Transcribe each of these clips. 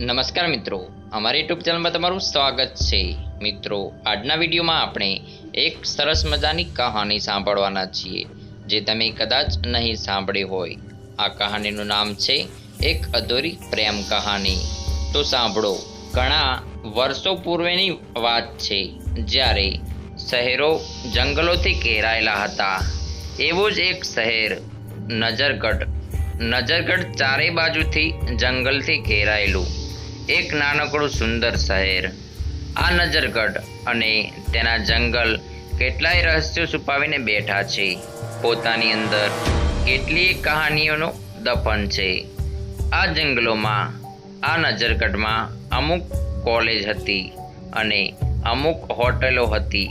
નમસ્કાર મિત્રો, અમારી યુટ્યુબ ચેનલમાં તમારું સ્વાગત છે. મિત્રો, આજના વિડીયોમાં આપણે એક સરસ મજાની કહાની સાંભળવાના છીએ, જે તમે કદાચ નહીં સાંભળી હોય. આ કહાનીનું નામ છે, એક અધૂરી પ્રેમ કહાની. તો સાંભળો, ઘણા વર્ષો પૂર્વેની વાત છે, જ્યારે શહેરો જંગલોથી ઘેરાયેલા હતા. એવું જ એક શહેર, નજરગઢ. નજરગઢ ચારે બાજુથી જંગલથી ઘેરાયેલું. એક નાનકડું સુંદર શહેર. આ નજરગઢ અને તેના જંગલ કેટલાય રહસ્યો છુપાવીને બેઠા છે. પોતાની અંદર કેટલીય કહાનીઓનો દફન છે. આ જંગલોમાં, આ નજરગઢમાં અમુક કોલેજ હતી અને અમુક હોટલો હતી.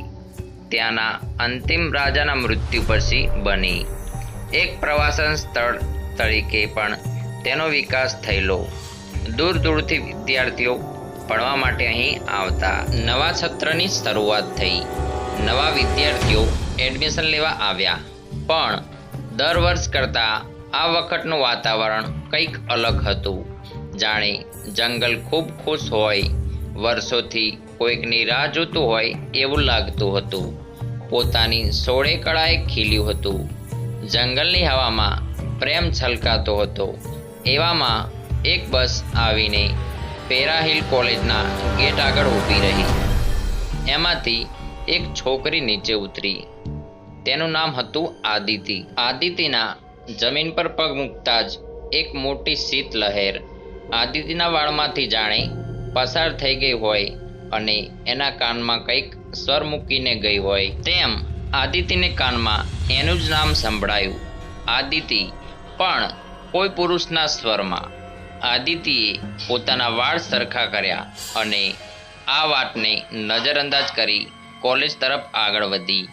ત્યાંના અંતિમ રાજાના મૃત્યુ પછી બની. એક પ્રવાસન સ્થળ તરીકે પણ તેનો વિકાસ થયેલો. દૂર દૂરથી વિદ્યાર્થીઓ ભણવા માટે અહીં આવતા નવા સત્રની શરૂઆત થઈ. નવા વિદ્યાર્થીઓ એડમિશન લેવા આવ્યા. પણ દર વર્ષ કરતાં આ વખતનું વાતાવરણ કંઈક અલગ હતું. જાણે જંગલ ખૂબ ખુશ હોય, વર્ષોથી કોઈકની રાહ જોતું હોય એવું લાગતું હતું. પોતાની સોળે કળાએ ખીલ્યું હતું. જંગલની હવામાં પ્રેમ છલકાતો હતો. એવામાં એક બસ આવીને પેરાહિલ કોલેજના ગેટ આગળ ઊભી રહી. એમાંથી એક છોકરી નીચે ઉતરી. તેનું નામ હતું આદિતિ. આદિતિના જમીન પર પગ મૂકતા જ એક મોટી શીત લહેર આદિતિના વાળમાંથી જાણે પસાર થઈ ગઈ હોય અને એના કાનમાં કંઈક સ્વર મૂકીને ગઈ હોય. તેમ આદિતિને કાનમાં એનું જ નામ સંભળાયું. આદિતિ પણ કોઈ પુરુષના સ્વરમાં આદિતિએ પોતાના વાળ સરખા કર્યા અને આ વાતને નજરઅંદાજ કરી કોલેજ તરફ આગળ વધી.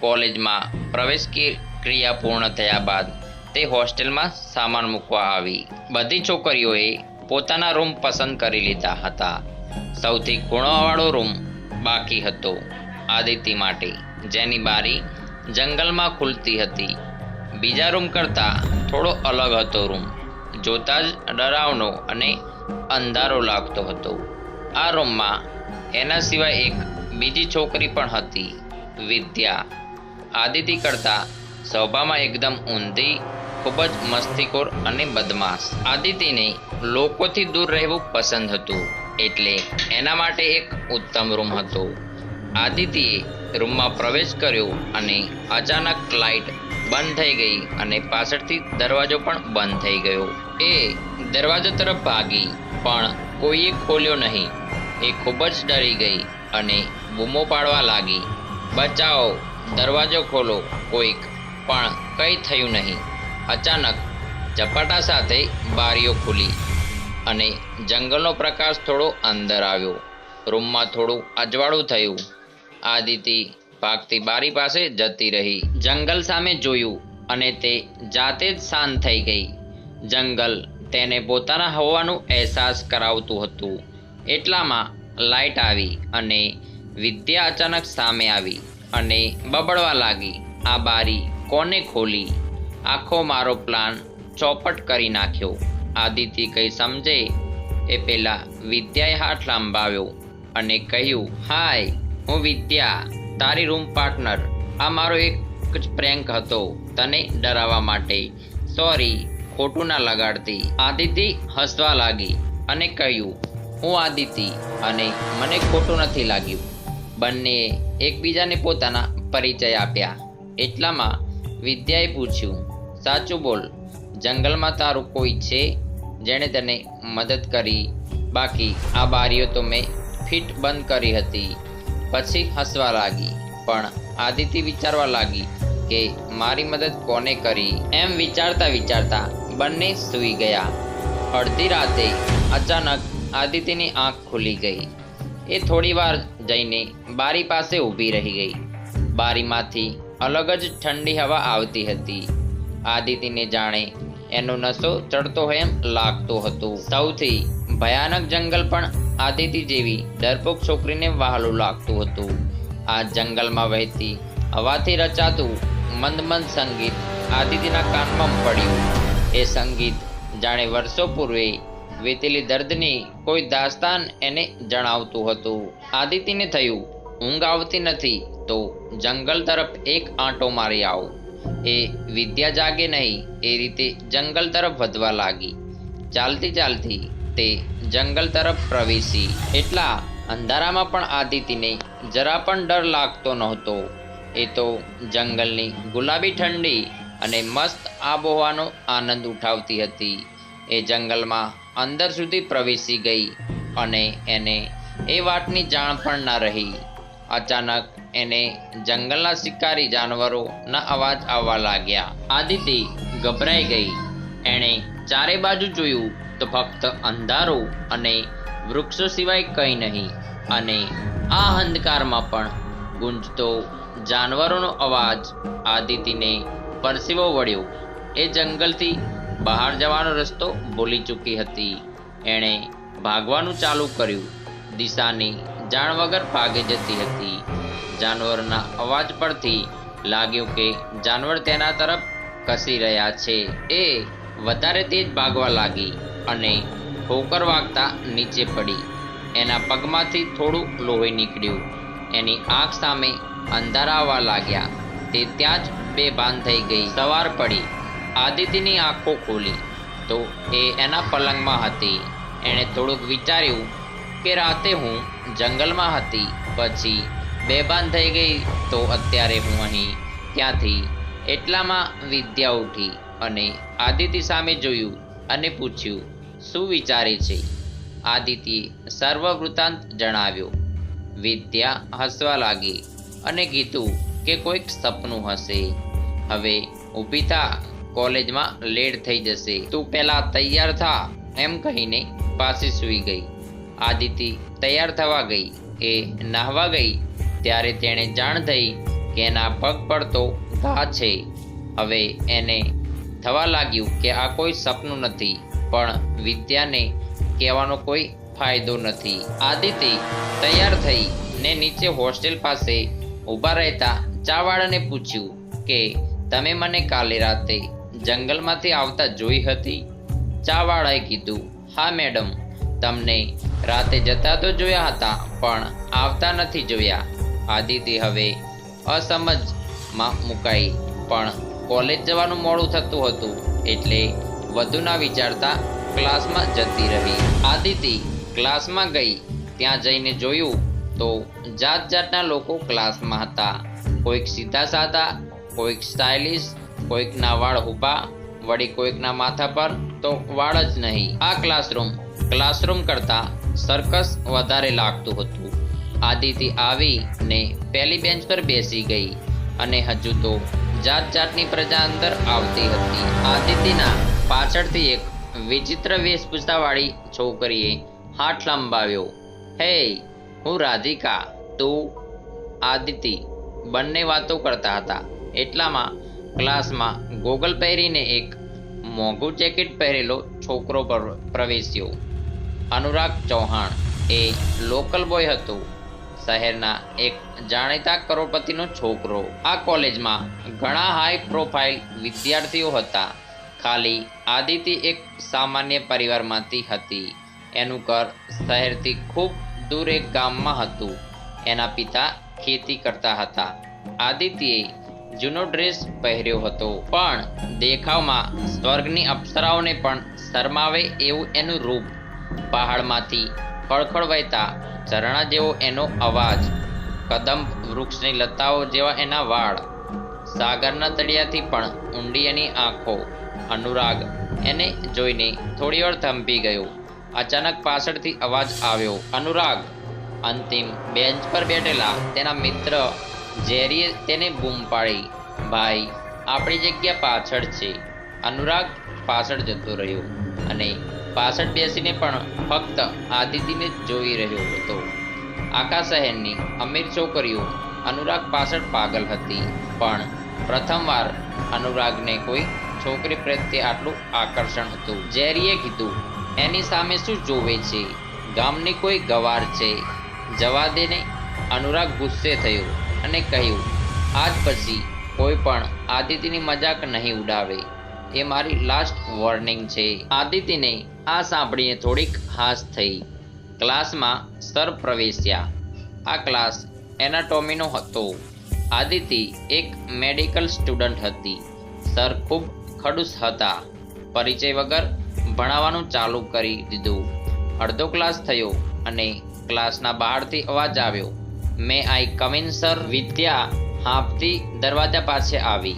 કોલેજમાં પ્રવેશ ક્રિયા પૂર્ણ થયા બાદ તે હોસ્ટેલમાં સામાન મૂકવા આવી. બધી છોકરીઓએ પોતાના રૂમ પસંદ કરી લીધા હતા. સૌથી ખૂણોવાળો રૂમ બાકી હતો આદિતિ માટે, જેની બારી જંગલમાં ખુલતી હતી. બીજા રૂમ કરતાં થોડો અલગ હતો રૂમ. જોતા જ ડરાવનો અને અંધારો લાગતો હતો. આ રૂમમાં એના સિવાય એક બીજી છોકરી પણ હતી, વિદ્યા. આદિતિ કરતાં સ્વભાવમાં એકદમ ઊંધી, ખૂબ જ મસ્તીખોર અને બદમાશ. આદિતિને લોકોથી દૂર રહેવું પસંદ હતું, એટલે એના માટે એક ઉત્તમ રૂમ હતો. આદિતિએ રૂમમાં પ્રવેશ કર્યો અને અચાનક લાઇટ બંધ થઈ ગઈ અને પાછળથી દરવાજો પણ બંધ થઈ ગયો. એ દરવાજો તરફ ભાગી, પણ કોઈએ ખોલ્યો નહીં. એ ખૂબ જ ડરી ગઈ અને બૂમો પાડવા લાગી. બચાવો દરવાજો ખોલો, કોઈક. પણ કંઈ થયું નહીં. અચાનક ઝપાટા સાથે બારીઓ ખુલી અને જંગલનો પ્રકાશ થોડો અંદર આવ્યો. રૂમમાં થોડું અજવાળું થયું. આદિતિ ભાગતી બારી પાસે જતી રહી. જંગલ સામે જોયું અને તે જાતે જ શાંત થઈ ગઈ. જંગલ તેને પોતાના હોવાનું અહેસાસ કરાવતું હતું. એટલામાં લાઈટ આવી અને વિદ્યા અચાનક સામે આવી અને બબડવા લાગી. આ બારી કોને ખોલી? આખો મારો પ્લાન ચોપટ કરી નાખ્યો. આદિતિ કંઈ સમજે એ પહેલાં વિદ્યાએ હાથ લાંબાવ્યો અને કહ્યું, હાય, હું વિદ્યા, તારી રૂમ પાર્ટનર. આ મારો એક જ પ્રેન્ક હતો. તને ડરાવવા માટે. સોરી. ખોટું ના લગાડતી. આદિતિ હસવા લાગી અને કહ્યું, હું આદિતિ અને મને ખોટું નથી લાગ્યું. બંનેએ એકબીજાને પોતાના પરિચય આપ્યા. એટલામાં વિદ્યાએ પૂછ્યું, સાચું બોલ, જંગલમાં તારું કોઈ છે જેણે તને મદદ કરી? બાકી આ બારીઓ તો મેં ફિટ બંધ કરી હતી. પછી હસવા લાગી. પણ આદિતિ વિચારવા લાગી કે મારી મદદ કોને કરી? એમ વિચારતા વિચારતા બંને સૂઈ ગયા. અડધી રાતે અચાનક આદિતિની આંખ ખુલી ગઈ. એ થોડી વાર જઈને બારી પાસે ઊભી રહી ગઈ. બારીમાંથી અલગ જ ઠંડી હવા આવતી હતી. આદિતિને જાણે એનો નશો ચડતો હોય એમ લાગતું હતું. સૌથી ભયાનક જંગલ પણ આદિતિ જેવી ડરપોક છોકરીને વહાલું લાગતું હતું. આ જંગલમાં વહેતી હવાથી રચાતું મંદ મંદ સંગીત આદિતિના કાનમાં પડ્યું એ સંગીત જાણે વર્ષો પૂર્વે વીતેલી દર્દની કોઈ દાસ્તાન એને જણાવતું હતું. આદિત્યને થયું, ઊંઘ આવતી નથી તો જંગલ તરફ એક આંટો મારી આવું. એ વિદ્યા જાગે નહીં, એ રીતે જંગલ તરફ વધવા લાગી. ચાલતી ચાલતી તે જંગલ તરફ પ્રવેશી. એટલા અંધારામાં પણ આદિત્યને જરા પણ ડર લાગતો નહોતો. એ તો જંગલની ગુલાબી ઠંડી અને મસ્ત આબોહવાનો આનંદ ઉઠાવતી હતી. એ જંગલમાં અંદર સુધી પ્રવેશી ગઈ અને એને એ વાતની જાણ પણ ના રહી. અચાનક એને જંગલના શિકારી જાનવરોના અવાજ આવવા લાગ્યા. આદિતિ ગભરાઈ ગઈ. એણે ચારે બાજુ જોયું તો ફક્ત અંધારો અને વૃક્ષો સિવાય કંઈ નહીં અને આ અંધકારમાં પણ ગુંજતો જાનવરોનો અવાજ આદિત્યને પરસેવો વળ્યો. એ જંગલથી બહાર જવાનો રસ્તો ભૂલી ચૂકી હતી. એણે ભાગવાનું ચાલુ કર્યું. દિશાની જાણ વગર ભાગે જતી હતી. જાનવરના અવાજ પરથી લાગ્યું કે જાનવર તેના તરફ કસી રહ્યા છે. એ વધારે તેજ ભાગવા લાગી અને ઠોકર વાગતા નીચે પડી. એના પગમાંથી થોડું લોહી નીકળ્યું. એની આંખ સામે અંધારા આવવા લાગ્યા. તે ત્યાં જ બેભાન થઈ ગઈ. સવાર પડી. આદિત્યની આંખો ખોલી. તો એ એના પલંગમાં હતી. એણે થોડુંક વિચાર્યું કે રાતે હું જંગલમાં હતી. પછી બેભાન થઈ ગઈ તો અત્યારે હું અહીં. ક્યાંથી એટલામાં વિદ્યા ઉઠી અને આદિત્ય સામે જોયું અને પૂછ્યું, શું વિચારે છે? આદિત્ય સર્વ વૃત્તાંત જણાવ્યો, વિદ્યા હસવા લાગી અને કીધું કે કોઈક સપનું હશે. હવે ઊભી કોલેજમાં લેટ થઈ જશે. તું પહેલા તૈયાર થા, એમ કહીને પાસે સૂઈ ગઈ. આદિતિ તૈયાર થવા ગઈ એ નાહવા ગઈ, ત્યારે તેણે જાણ થઈ કે એના પગ પર તો ઘા છે. હવે એને થવા લાગ્યું કે આ કોઈ સપનું નથી, પણ વિદ્યાને કહેવાનો કોઈ ફાયદો નથી. આદિતિ તૈયાર થઈ ને નીચે હોસ્ટેલ પાસે ઊભા રહેતા ચાવાળાને પૂછ્યું કે, તમે મને કાલે રાતે જંગલમાંથી આવતા જોઈ હતી? ચાવાળાએ કીધું, હા, મેડમ, તમને રાતે જતા તો જોયા હતા, પણ આવતા નથી જોયા. આદિત્ય હવે અસમજમાં મુકાઈ, પણ કોલેજ જવાનું મોડું થતું હતું, એટલે વધુ ના વિચારતા ક્લાસમાં જતી રહી. આદિતિ ક્લાસમાં ગઈ, ત્યાં જઈને જોયું તો જાત જાતના લોકો ક્લાસમાં હતા. કોઈક સીધા સાધા કોઈક સ્ટાઇલિશ કોઈકના વાળ ઊભા, વળી કોઈકના માથા પર તો વાળ જ નહીં. આ ક્લાસરૂમ ક્લાસરૂમ કરતાં સર્કસ વધારે લાગતું હતું. આદિતિ આવી ને પહેલી બેન્ચ પર બેસી ગઈ અને હજુ તો જાત જાતની પ્રજા અંદર આવતી હતી. આદિત્યના પાછળથી એક વિચિત્ર વેશભૂષાવાળી છોકરીએ હાથ લંબાવ્યો. હે, હું રાધિકા, તું આદિત્ય બંને વાતો કરતા હતા. એટલામાં ક્લાસમાં ગોગલ પહેરીને એક મોંઘું જેકેટ પહેરેલો છોકરો પર- પ્રવેશ્યો. અનુરાગ ચૌહાણ એ લોકલ બોય હતો. શહેરના એક જાણીતા કરોડપતિનો છોકરો. આ કોલેજમાં ઘણા હાઈ પ્રોફાઇલ વિદ્યાર્થીઓ હતા. ખાલી આદિત્ય એક સામાન્ય પરિવારમાંથી હતી. એનું ઘર શહેરથી ખૂબ દૂર એક ગામમાં હતું. એના પિતા ખેતી કરતા હતા. આદિત્યએ જૂનો ડ્રેસ પહેર્યો હતો, પણ દેખાવમાં સ્વર્ગની અપ્સરાઓને પણ શરમાવે એવું એનું રૂપ. પહાડમાંથી ખળખળ વહેતા ઝરણા જેવો એનો અવાજ કદમ વૃક્ષની લતાઓ જેવા એના વાળ, સાગરના તળિયાથી પણ ઊંડી એની આંખો, અનુરાગ એને જોઈને થોડીવાર થંભી ગયો. અચાનક પાછળથી અવાજ આવ્યો, અનુરાગ અંતિમ બેન્ચ પર બેઠેલા તેના મિત્ર ઝેરીએ તેને બૂમ પાડી. ભાઈ, આપણી જગ્યા પાછળ છે. અનુરાગ પાછળ જતો રહ્યો અને પાછળ બેસીને પણ ફક્ત આદિત્યને જ જોઈ રહ્યો હતો. આખા શહેરની અમીર છોકરીઓ અનુરાગ પાછળ પાગલ હતી, પણ પ્રથમવાર અનુરાગને કોઈ છોકરી પ્રત્યે આટલું આકર્ષણ હતું. ઝેરીએ કીધું, એની સામે શું જોવે છે? ગામની કોઈ ગવાર છે. જવા દેને અનુરાગ ગુસ્સે થયો અને કહ્યું, આજ પછી કોઈ પણ આદિત્યની મજાક નહીં ઉડાવે. એ મારી લાસ્ટ વોર્નિંગ છે. આદિત્યને આ સાંભળીને થોડીક હાસ થઈ. ક્લાસમાં સર પ્રવેશ્યા. આ ક્લાસ એનાટોમીનો હતો. આદિતિ એક મેડિકલ સ્ટુડન્ટ હતી. સર ખૂબ ખડૂસ હતા. પરિચય વગર ભણાવવાનું ચાલુ કરી દીધું. અડધો ક્લાસ થયો અને ક્લાસના બહારથી અવાજ આવ્યો. મે આઈ કમિન સર વિદ્યા, હાંફતી દરવાજા પાસે આવી.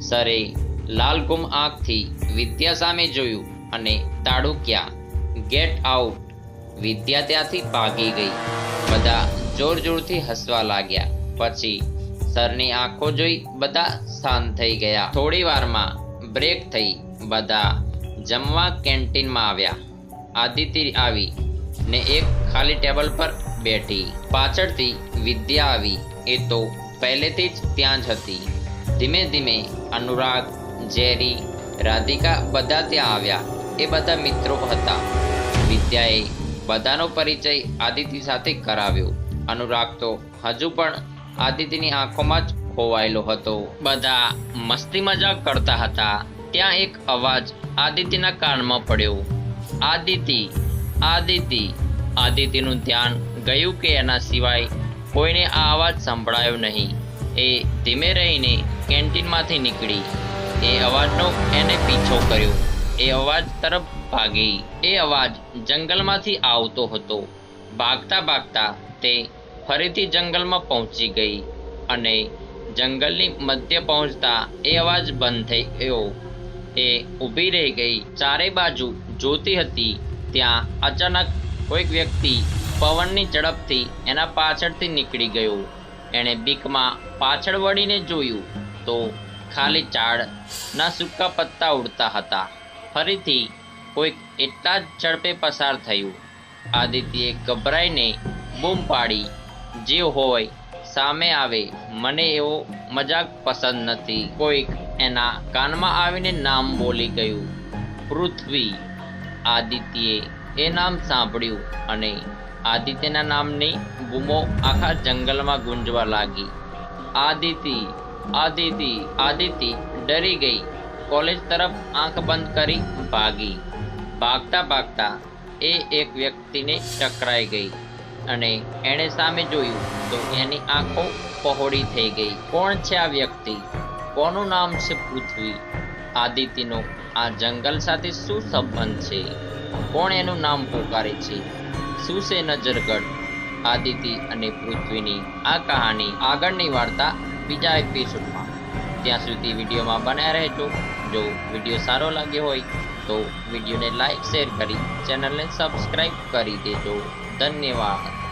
સરે લાલગુમ આંખથી વિદ્યા સામે જોયું અને તાડુક્યા ગેટ આઉટ વિદ્યા ત્યાંથી ભાગી ગઈ. બધા જોર જોરથી હસવા લાગ્યા. પછી સરની આંખો જોઈ બધા શાંત થઈ ગયા. થોડી વારમાં બ્રેક થઈ બધા જમવા કેન્ટીનમાં આવ્યા. આદિત્ય આવી ને એક ખાલી ટેબલ પર બેઠી. પાછળથી વિદ્યા આવી. એ તો પહેલેથી જ ત્યાં જ હતી. ધીમે ધીમે અનુરાગ, જેરી, રાધિકા બધા ત્યાં આવ્યા. એ બધા મિત્રો હતા. વિદ્યાએ બધાનો પરિચય આદિતિ સાથે કરાવ્યો. અનુરાગ તો હજુ પણ આદિત્યની આંખોમાં જ ખોવાયેલો હતો. બધા મસ્તી મજાક કરતા હતા. ત્યાં એક અવાજ આદિત્યના કાનમાં પડ્યો. આદિતિ આદિતિ આદિતિનું ધ્યાન ગયું કે એના સિવાય કોઈને આ અવાજ સંભળાયો નહીં. એ ધીમે રહીને કેન્ટીનમાંથી નીકળી. એ અવાજનો એને પીછો કર્યો. એ અવાજ તરફ ભાગી. એ અવાજ જંગલમાંથી આવતો હતો. ભાગતા ભાગતા તે ફરીથી જંગલમાં પહોંચી ગઈ અને જંગલની મધ્ય પહોંચતા એ અવાજ બંધ થઈ ગયો. એ ઊભી રહી ગઈ. ચારે બાજુ જોતી હતી. ત્યાં અચાનક કોઈક વ્યક્તિ પવનની ઝડપથી એના પાછળથી નીકળી ગયો. એણે બીકમાં પાછળ વળીને જોયું તો ખાલી ઝાડના સૂકા પત્તા ઉડતા હતા. ફરીથી કોઈક એટલા જ ઝડપે પસાર થયું. આદિત્યએ ગભરાઈને બૂમ પાડી, જે હોય, સામે આવે. મને એવો મજાક પસંદ નથી. કોઈક એના કાનમાં આવીને નામ બોલી ગયું. પૃથ્વી, આદિત્યએ એ નામ સાંભળ્યું અને આદિત્યના નામની બૂમો આખા જંગલમાં ગુંજવા લાગી. આદિતિ આદિતિ આદિતિ ડરી ગઈ. કોલેજ તરફ આંખ બંધ કરી ભાગી. ભાગતા ભાગતા એ એક વ્યક્તિને ટકરાઈ ગઈ અને એણે સામે જોયું તો એની આંખો પહોળી થઈ ગઈ. કોણ છે આ વ્યક્તિ? કોનું નામ છે પૃથ્વી? આદિતિનો આ જંગલ સાથે શું સંબંધ છે? કોણ એનું નામ પોકારે છે? શું છે નજરગઢ? આદિતિ અને પૃથ્વીની આ કહાની આગળની વાર્તા બીજા એપિસોડમાં ત્યાં સુધી વિડીયોમાં બન્યા રહેજો. જો વીડિયો સારો લાગ્યો હોય તો વિડીયોને લાઈક શેર કરી ચેનલને સબસ્ક્રાઈબ કરી દેજો. ધન્યવાદ.